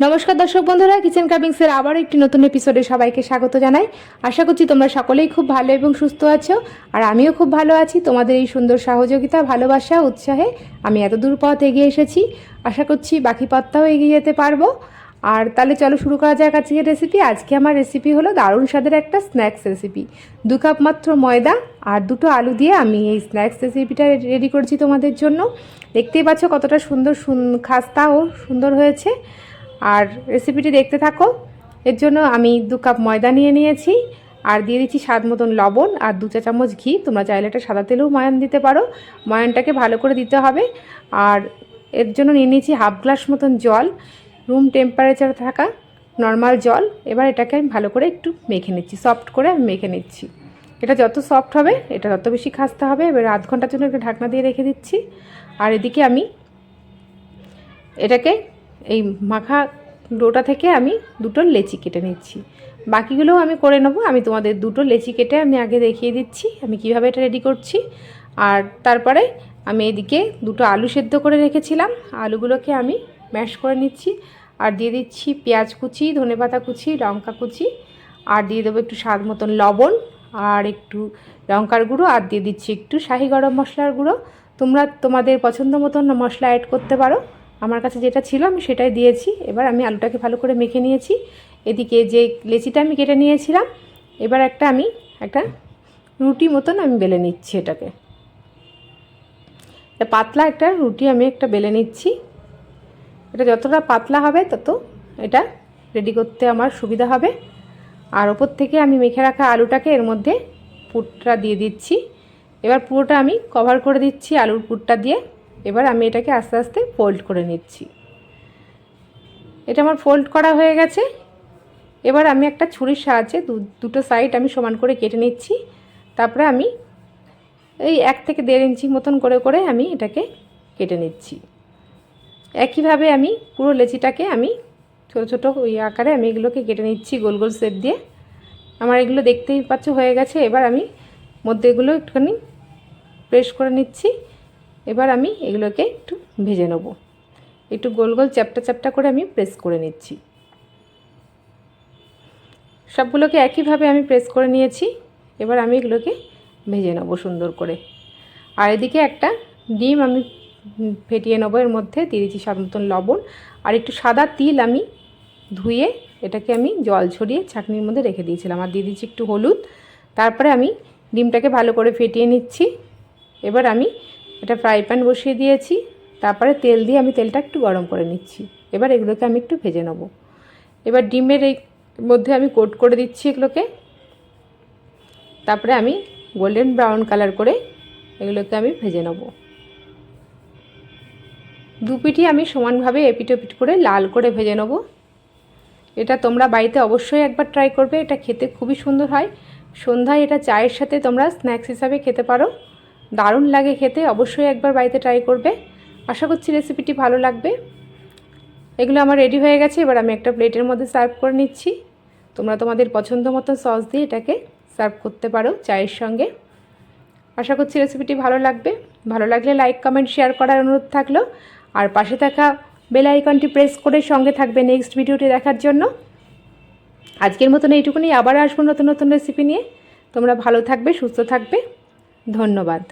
নমস্কার দর্শক বন্ধুরা কিচেন কাবিংসের আবার একটি নতুন এপিসোডে সবাইকে স্বাগত জানাই। আশা করছি তোমরা সকলেই খুব ভালো এবং সুস্থ আছো। আর আমিও খুব ভালো আছি। তোমাদের এই সুন্দর সহযোগিতা, ভালোবাসা, উৎসাহে আমি এত দূর পথ এগিয়ে এসেছি। আশা করছি বাকি পথটাও এগিয়ে যেতে পারব। আর তাহলে চলো শুরু করা যাক আজকের রেসিপি আজকে আমার রেসিপি হলো দারুণ স্বাদের একটা স্ন্যাক্স রেসিপি দু কাপ মাত্র ময়দা আর দুটো আলু দিয়ে আমি এই স্ন্যাক্স রেসিপিটা রেডি করছি তোমাদের জন্য। দেখতেই পাচ্ছ কতটা সুন্দর সুন- খাস্তা ও সুন্দর হয়েছে। আর রেসিপিটি দেখতে থাকো। এর জন্য আমি দু কাপ ময়দা নিয়ে নিয়েছি। আর দিয়ে দিচ্ছি স্বাদ মতন লবণ আর দু চা চামচ ঘি। তোমরা চাইলে এটা সাদা তেলেও ময়ান দিতে পারো। ময়ানটাকে ভালো করে দিতে হবে। আর এর জন্য নিয়ে নিয়েছি হাফ গ্লাস মতন জল রুম টেম্পারেচার থাকা নর্মাল জল। এবার এটাকে আমি ভালো করে একটু মেখে নিচ্ছি সফট করে আমি মেখে নিচ্ছি। এটা যত সফট হবে, এটা তত বেশি খাসতে হবে। এবার আধ ঘণ্টার জন্য একটা ঢাকনা দিয়ে রেখে দিচ্ছি। আর এদিকে আমি এটাকে এই মাখা ডোটা থেকে আমি দুটো লেচি কেটে নিচ্ছি। বাকিগুলোও আমি করে নেব। আমি তোমাদের দুটো লেচি কেটে আমি আগে দেখিয়ে দিচ্ছি আমি কীভাবে এটা রেডি করছি। আর তারপরে আমি এদিকে দুটো আলু সেদ্ধ করে রেখেছিলাম। আলুগুলোকে আমি ম্যাশ করে নিচ্ছি। আর দিয়ে দিচ্ছি পেঁয়াজ কুচি, ধনেপাতা কুচি, লঙ্কা কুচি। আর দিয়ে দেবো একটু স্বাদ মতন লবণ আর একটু লঙ্কার গুঁড়ো। আর দিয়ে দিচ্ছি একটু শাহি গরম মশলার গুঁড়ো। তোমরা তোমাদের পছন্দ মতন মশলা অ্যাড করতে পারো। আমার কাছে যেটা ছিল আমি সেটাই দিয়েছি। এবার আমি আলুটাকে ভালো করে মেখে নিয়েছি। এদিকে যে লেচিটা আমি কেটে নিয়েছিলাম, এবার একটা আমি একটা রুটি মতন আমি বেলে নিচ্ছি এটাকে। এটা পাতলা একটা রুটি আমি একটা বেলে নিচ্ছি। এটা যতটা পাতলা হবে তত এটা রেডি করতে আমার সুবিধা হবে। আর ওপর থেকে আমি মেখে রাখা আলুটাকে এর মধ্যে পুরটা দিয়ে দিচ্ছি। এবার পুরোটা আমি কভার করে দিচ্ছি আলুর পুরটা দিয়ে। এবার আমি এটাকে আস্তে আস্তে ফোল্ড করে নিচ্ছি। এটা আমার ফোল্ড করা হয়ে গেছে। এবার আমি একটা ছুরির সাহায্যে দুটো সাইড আমি সমান করে কেটে নিচ্ছি। তারপরে আমি এই এক থেকে দেড় ইঞ্চি মতন করে করে আমি এটাকে কেটে নিচ্ছি। একইভাবে আমি পুরো লেচিটাকে আমি ছোটো ছোটো ওই আকারে আমি এগুলোকে কেটে নিচ্ছি গোল গোল শেপ দিয়ে। আমার এগুলো দেখতেই পাচ্ছ হয়ে গেছে। এবার আমি মধ্যে এগুলো একটুখানি প্রেস করে নিচ্ছি। এবার আমি এগুলোকে একটু ভেজে নেব। একটু গোল গোল চ্যাপটা চ্যাপটা করে আমি প্রেস করে নিচ্ছি। সবগুলোকে একইভাবে আমি প্রেস করে নিয়েছি। এবার আমি এগুলোকে ভেজে নেব সুন্দর করে। আর এদিকে একটা ডিম আমি ফেটিয়ে নেব, এর মধ্যে দিয়ে দিচ্ছি স্বাদ মতন লবণ। আর একটু সাদা তিল আমি ধুয়ে এটাকে আমি জল ছড়িয়ে ছাঁকনির মধ্যে রেখে দিয়েছিলাম। আর দিয়ে দিচ্ছি একটু হলুদ। তারপরে আমি ডিমটাকে ভালো করে ফেটিয়ে নিচ্ছি। এবার আমি এটা ফ্রাই প্যান বসিয়ে দিয়েছি, তারপরে তেল দিয়ে আমি তেলটা একটু গরম করে নিচ্ছি। এবার এগুলোকে আমি একটু ভেজে নেব। এবার ডিমের এই মধ্যে আমি কোট করে দিচ্ছি এগুলোকে। তারপরে আমি গোল্ডেন ব্রাউন কালার করে এগুলোকে আমি ভেজে নেব। দু পিঠি আমি সমানভাবে এপিট ওপিট করে লাল করে ভেজে নেব। এটা তোমরা বাড়িতে অবশ্যই একবার ট্রাই করবে, এটা খেতে খুবই সুন্দর হয়। সন্ধ্যায় এটা চায়ের সাথে তোমরা স্ন্যাক্স হিসাবে খেতে পারো। দারুণ লাগে খেতে, অবশ্যই একবার বাড়িতে ট্রাই করবে। আশা করছি রেসিপিটি ভালো লাগবে। এগুলো আমার রেডি হয়ে গেছে, এবার আমি একটা প্লেটের মধ্যে সার্ভ করে নিচ্ছি। তোমরা তোমাদের পছন্দ মতো সস দিয়ে এটাকে সার্ভ করতে পারো চায়ের সঙ্গে। আশা করছি রেসিপিটি ভালো লাগবে। ভালো লাগলে লাইক কমেন্ট শেয়ার করার অনুরোধ থাকল। আর পাশে থাকা বেল আইকনটি প্রেস করে সঙ্গে থাকবে নেক্সট ভিডিওটি দেখার জন্য। আজকের মতন এইটুকুনি, আবার আসব নতুন নতুন রেসিপি নিয়ে। তোমরা ভালো থাকবে, সুস্থ থাকবে। ধন্যবাদ।